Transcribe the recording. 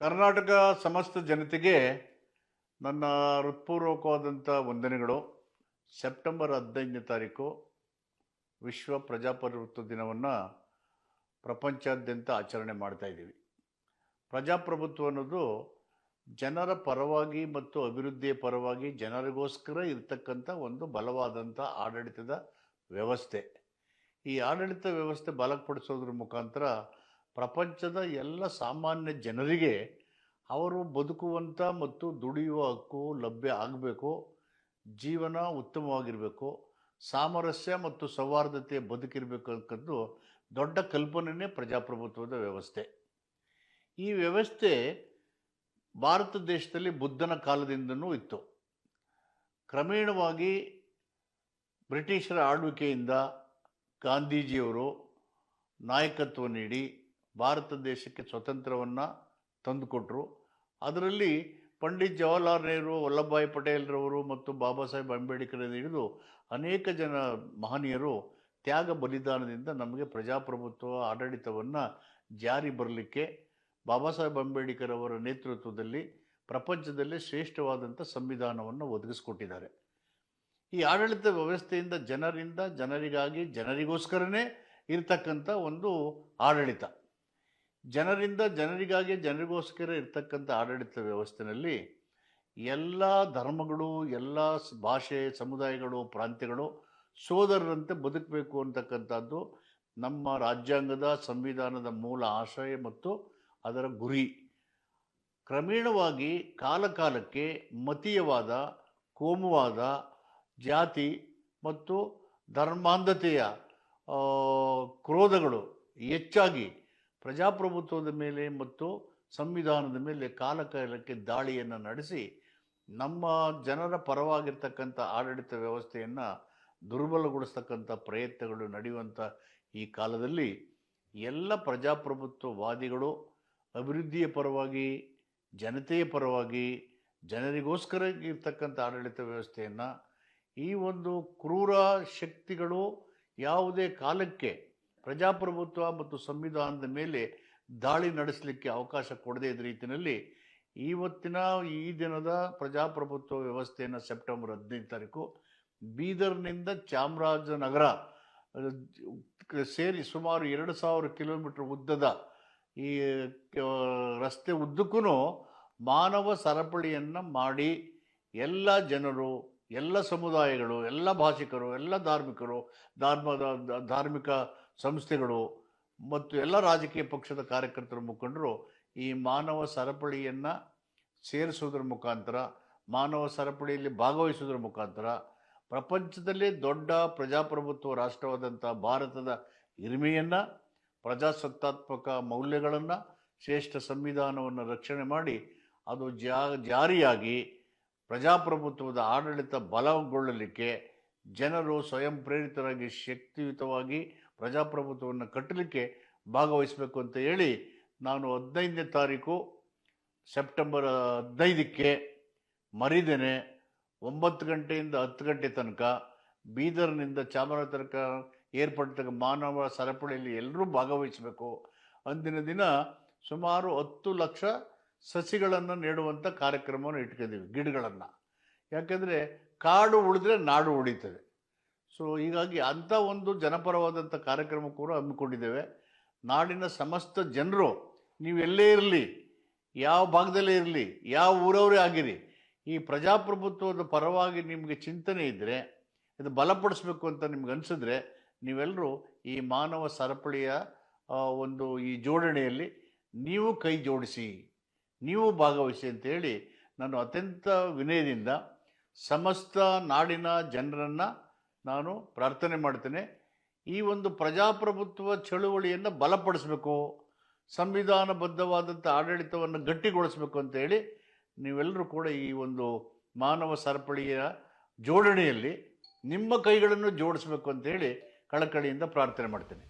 ಕರ್ನಾಟಕ ಸಮಸ್ತ ಜನತೆಗೆ ನನ್ನ ಹೃತ್ಪೂರ್ವಕವಾದಂಥ ವಂದನೆಗಳು. ಸೆಪ್ಟೆಂಬರ್ ಹದಿನೈದನೇ ತಾರೀಕು ವಿಶ್ವ ಪ್ರಜಾಪ್ರಭುತ್ವ ದಿನವನ್ನು ಪ್ರಪಂಚಾದ್ಯಂತ ಆಚರಣೆ ಮಾಡ್ತಾಯಿದ್ದೀವಿ ಪ್ರಜಾಪ್ರಭುತ್ವ ಅನ್ನೋದು ಜನರ ಪರವಾಗಿ ಮತ್ತು ಅಭಿವೃದ್ಧಿಯ ಪರವಾಗಿ ಜನರಿಗೋಸ್ಕರ ಇರತಕ್ಕಂಥ ಒಂದು ಬಲವಾದಂಥ ಆಡಳಿತದ ವ್ಯವಸ್ಥೆ. ಈ ಆಡಳಿತ ವ್ಯವಸ್ಥೆ ಬಲಪಡಿಸೋದ್ರ ಮುಖಾಂತರ ಪ್ರಪಂಚದ ಎಲ್ಲ ಸಾಮಾನ್ಯ ಜನರಿಗೆ ಅವರು ಬದುಕುವಂಥ ಮತ್ತು ದುಡಿಯುವ ಹಕ್ಕು ಲಭ್ಯ ಆಗಬೇಕು, ಜೀವನ ಉತ್ತಮವಾಗಿರಬೇಕು, ಸಾಮರಸ್ಯ ಮತ್ತು ಸೌಹಾರ್ದತೆ ಬದುಕಿರಬೇಕು ಅನ್ನೋದು ದೊಡ್ಡ ಕಲ್ಪನೆಯೇ ಪ್ರಜಾಪ್ರಭುತ್ವದ ವ್ಯವಸ್ಥೆ. ಈ ವ್ಯವಸ್ಥೆ ಭಾರತ ದೇಶದಲ್ಲಿ ಬುದ್ಧನ ಕಾಲದಿಂದನೂ ಇತ್ತು. ಕ್ರಮೇಣವಾಗಿ ಬ್ರಿಟಿಷರ ಆಳ್ವಿಕೆಯಿಂದ ಗಾಂಧೀಜಿಯವರು ನಾಯಕತ್ವ ನೀಡಿ ಭಾರತ ದೇಶಕ್ಕೆ ಸ್ವತಂತ್ರವನ್ನು ತಂದುಕೊಟ್ರು. ಅದರಲ್ಲಿ ಪಂಡಿತ್ ಜವಾಹರ್ಲಾಲ್ ನೆಹರು, ವಲ್ಲಭಭಾಯಿ ಪಟೇಲ್ರವರು ಮತ್ತು ಬಾಬಾ ಸಾಹೇಬ್ ಅಂಬೇಡ್ಕರ್ ಹಿಡಿದು ಅನೇಕ ಜನ ಮಹನೀಯರು ತ್ಯಾಗ ಬಲಿದಾನದಿಂದ ನಮಗೆ ಪ್ರಜಾಪ್ರಭುತ್ವ, ಆಡಳಿತವನ್ನು ಜಾರಿ ಬರಲಿಕ್ಕೆ ಬಾಬಾ ಸಾಹೇಬ್ ಅಂಬೇಡ್ಕರ್ ಅವರ ನೇತೃತ್ವದಲ್ಲಿ ಪ್ರಪಂಚದಲ್ಲೇ ಶ್ರೇಷ್ಠವಾದಂಥ ಸಂವಿಧಾನವನ್ನು ಒದಗಿಸ್ಕೊಟ್ಟಿದ್ದಾರೆ. ಈ ಆಡಳಿತ ವ್ಯವಸ್ಥೆಯಿಂದ ಜನರಿಂದ ಜನರಿಗಾಗಿ ಜನರಿಗೋಸ್ಕರನೇ ಇರತಕ್ಕಂಥ ಒಂದು ಆಡಳಿತ. ಜನರಿಂದ ಜನರಿಗಾಗಿ ಜನರಿಗೋಸ್ಕರ ಇರ್ತಕ್ಕಂಥ ಆಡಳಿತ ವ್ಯವಸ್ಥೆಯಲ್ಲಿ ಎಲ್ಲ ಧರ್ಮಗಳು, ಎಲ್ಲ ಭಾಷೆ, ಸಮುದಾಯಗಳು, ಪ್ರಾಂತ್ಯಗಳು ಸೋದರರಂತೆ ಬದುಕಬೇಕು ಅಂತಕ್ಕಂಥದ್ದು ನಮ್ಮ ರಾಜ್ಯಾಂಗದ ಸಂವಿಧಾನದ ಮೂಲ ಆಶಯ ಮತ್ತು ಅದರ ಗುರಿ. ಕ್ರಮೇಣವಾಗಿ ಕಾಲಕಾಲಕ್ಕೆ ಮತೀಯವಾದ, ಕೋಮುವಾದ ಜಾತಿ ಮತ್ತು ಧರ್ಮಾಂಧತೆಯ ಕ್ರೋಧಗಳು ಹೆಚ್ಚಾಗಿ ಪ್ರಜಾಪ್ರಭುತ್ವದ ಮೇಲೆ ಮತ್ತು ಸಂವಿಧಾನದ ಮೇಲೆ ಕಾಲಕಾಲಕ್ಕೆ ದಾಳಿಯನ್ನು ನಡೆಸಿ ನಮ್ಮ ಜನರ ಪರವಾಗಿರ್ತಕ್ಕಂಥ ಆಡಳಿತ ವ್ಯವಸ್ಥೆಯನ್ನು ದುರ್ಬಲಗೊಳಿಸ್ತಕ್ಕಂಥ ಪ್ರಯತ್ನಗಳು ನಡೆಯುವಂಥ ಈ ಕಾಲದಲ್ಲಿ ಎಲ್ಲ ಪ್ರಜಾಪ್ರಭುತ್ವವಾದಿಗಳು ಅಭಿವೃದ್ಧಿಯ ಪರವಾಗಿ, ಜನತೆಯ ಪರವಾಗಿ, ಜನರಿಗೋಸ್ಕರ ಇರ್ತಕ್ಕಂಥ ಆಡಳಿತ ವ್ಯವಸ್ಥೆಯನ್ನು ಈ ಒಂದು ಕ್ರೂರ ಶಕ್ತಿಗಳು ಯಾವುದೇ ಕಾಲಕ್ಕೆ ಪ್ರಜಾಪ್ರಭುತ್ವ ಮತ್ತು ಸಂವಿಧಾನದ ಮೇಲೆ ದಾಳಿ ನಡೆಸಲಿಕ್ಕೆ ಅವಕಾಶ ಕೊಡದೇ ಇದ್ದ ರೀತಿಯಲ್ಲಿ ಇವತ್ತಿನ ಈ ದಿನದ ಪ್ರಜಾಪ್ರಭುತ್ವ ವ್ಯವಸ್ಥೆಯನ್ನು ಸೆಪ್ಟೆಂಬರ್ ಹದಿನೈದು ತಾರೀಕು ಬೀದರ್ನಿಂದ ಚಾಮರಾಜನಗರ ಸೇರಿ ಸುಮಾರು ಎರಡು ಸಾವಿರ ಕಿಲೋಮೀಟರ್ ಉದ್ದದ ಈ ರಸ್ತೆ ಉದ್ದಕ್ಕೂ ಮಾನವ ಸರಪಳಿಯನ್ನು ಮಾಡಿ ಎಲ್ಲ ಜನರು, ಎಲ್ಲ ಸಮುದಾಯಗಳು, ಎಲ್ಲ ಭಾಷಿಕರು, ಎಲ್ಲ ಧಾರ್ಮಿಕರು ಧಾರ್ಮದ ಧಾರ್ಮಿಕ ಸಂಸ್ಥೆಗಳು ಮತ್ತು ಎಲ್ಲ ರಾಜಕೀಯ ಪಕ್ಷದ ಕಾರ್ಯಕರ್ತರ ಮುಖಂಡರು ಈ ಮಾನವ ಸರಪಳಿಯನ್ನು ಸೇರಿಸೋದ್ರ ಮುಖಾಂತರ, ಮಾನವ ಸರಪಳಿಯಲ್ಲಿ ಭಾಗವಹಿಸೋದ್ರ ಮುಖಾಂತರ, ಪ್ರಪಂಚದಲ್ಲೇ ದೊಡ್ಡ ಪ್ರಜಾಪ್ರಭುತ್ವ ರಾಷ್ಟ್ರವಾದಂಥ ಭಾರತದ ಹಿರಿಮೆಯನ್ನು, ಪ್ರಜಾಸತ್ತಾತ್ಮಕ ಮೌಲ್ಯಗಳನ್ನು, ಶ್ರೇಷ್ಠ ಸಂವಿಧಾನವನ್ನು ರಕ್ಷಣೆ ಮಾಡಿ ಅದು ಜಾ, ಜಾರಿಯಾಗಿ ಪ್ರಜಾಪ್ರಭುತ್ವದ ಆಡಳಿತ ಬಲಗೊಳ್ಳಲಿಕ್ಕೆ ಜನರು ಸ್ವಯಂ ಪ್ರೇರಿತರಾಗಿ ಶಕ್ತಿಯುತವಾಗಿ ಪ್ರಜಾಪ್ರಭುತ್ವವನ್ನು ಕಟ್ಟಲಿಕ್ಕೆ ಭಾಗವಹಿಸಬೇಕು ಅಂತ ಹೇಳಿ ನಾನು ಹದಿನೈದನೇ ತಾರೀಕು ಸೆಪ್ಟೆಂಬರ್ ಹದಿನೈದಕ್ಕೆ ಮರಿದೇನೆ ಒಂಬತ್ತು ಗಂಟೆಯಿಂದ ಹತ್ತು ಗಂಟೆ ತನಕ ಬೀದರ್ನಿಂದ ಚಾಮರಾಜ ತನಕ ಏರ್ಪಡ್ತಕ್ಕ ಮಾನವ ಸರಪಳಿಯಲ್ಲಿ ಎಲ್ಲರೂ ಭಾಗವಹಿಸಬೇಕು. ಅಂದಿನ ದಿನ ಸುಮಾರು ಹತ್ತು ಲಕ್ಷ ಸಸಿಗಳನ್ನು ನೆಡುವಂಥ ಕಾರ್ಯಕ್ರಮವನ್ನು ಇಟ್ಕೊಂಡಿದ್ದೀವಿ, ಗಿಡಗಳನ್ನು. ಯಾಕೆಂದರೆ ಕಾಡು ಉಳಿದ್ರೆ ನಾಡು ಉಳಿತದೆ. ಸೊ ಹೀಗಾಗಿ ಅಂಥ ಒಂದು ಜನಪರವಾದಂಥ ಕಾರ್ಯಕ್ರಮ ಕೂಡ ಹಮ್ಮಿಕೊಂಡಿದ್ದೇವೆ. ನಾಡಿನ ಸಮಸ್ತ ಜನರು, ನೀವು ಎಲ್ಲೇ ಇರಲಿ, ಯಾವ ಭಾಗದಲ್ಲೇ ಇರಲಿ, ಯಾವ ಊರವರೇ ಆಗಿರಿ, ಈ ಪ್ರಜಾಪ್ರಭುತ್ವದ ಪರವಾಗಿ ನಿಮಗೆ ಚಿಂತನೆ ಇದ್ದರೆ ಇದು ಬಲಪಡಿಸ್ಬೇಕು ಅಂತ ನಿಮ್ಗೆ ಅನಿಸಿದ್ರೆ ನೀವೆಲ್ಲರೂ ಈ ಮಾನವ ಸರಪಳಿಯ ಒಂದು ಈ ಜೋಡಣೆಯಲ್ಲಿ ನೀವು ಕೈ ಜೋಡಿಸಿ, ನೀವು ಭಾಗವಹಿಸಿ ಅಂತೇಳಿ ನಾನು ಅತ್ಯಂತ ವಿನಯದಿಂದ ಸಮಸ್ತ ನಾಡಿನ ಜನರನ್ನು ನಾನು ಪ್ರಾರ್ಥನೆ ಮಾಡ್ತೇನೆ, ಈ ಒಂದು ಪ್ರಜಾಪ್ರಭುತ್ವ ಚಳುವಳಿಯನ್ನು ಬಲಪಡಿಸಬೇಕು ಸಂವಿಧಾನಬದ್ಧವಾದಂಥ ಆಡಳಿತವನ್ನು ಗಟ್ಟಿಗೊಳಿಸಬೇಕು ಅಂತ ಹೇಳಿ ನೀವೆಲ್ಲರೂ ಕೂಡ ಈ ಒಂದು ಮಾನವ ಸರಪಳಿಯ ಜೋಡಣೆಯಲ್ಲಿ ನಿಮ್ಮ ಕೈಗಳನ್ನು ಜೋಡಿಸಬೇಕು ಅಂತ ಹೇಳಿ ಕಳಕಳಿಯಿಂದ ಪ್ರಾರ್ಥನೆ ಮಾಡ್ತೇನೆ.